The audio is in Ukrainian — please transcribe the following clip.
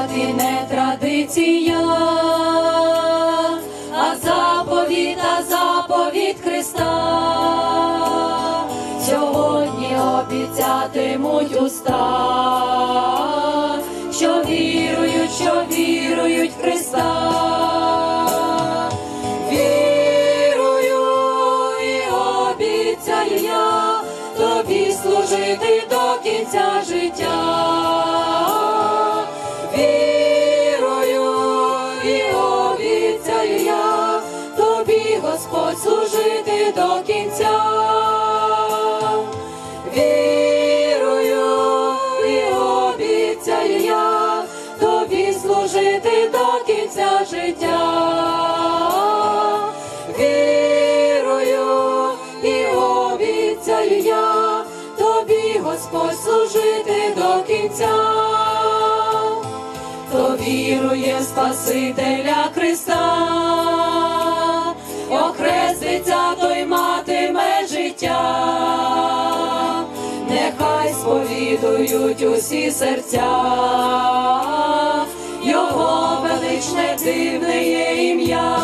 святкувати не традиція, а заповіт, а заповіт Христа. Сьогодні обіцятимуть уста, що вірують, що вірують в Христа. Вірую і обіцяю я тобі служити до кінця життя. Господь, служити до кінця. Вірую і обіцяю я тобі служити до кінця життя. Вірую і обіцяю я тобі, Господь, служити до кінця. Хто вірує Спасителя Христа, охреститься, той матиме життя, нехай сповідують усі серця, Його величне дивне ім'я.